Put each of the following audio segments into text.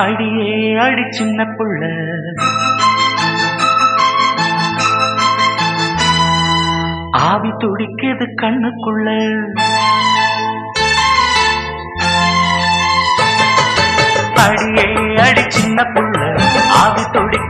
அடியே அடி சின்ன புள்ள. ஆவி துடிக்குது கண்ணுக்குள்ள. அடியே அடி சின்ன புள்ள. ஆவி துடிக்க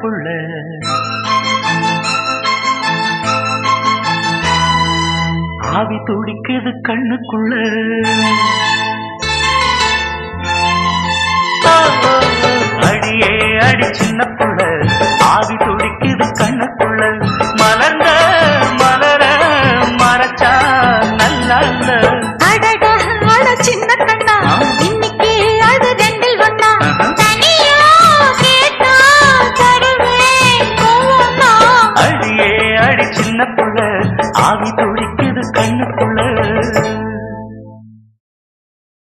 புள்ள ஆவி துடிக்குது கண்ணுக்குள்ள. அடியே அடி சின்ன புள்ள ஆவி துடிக்குது கண்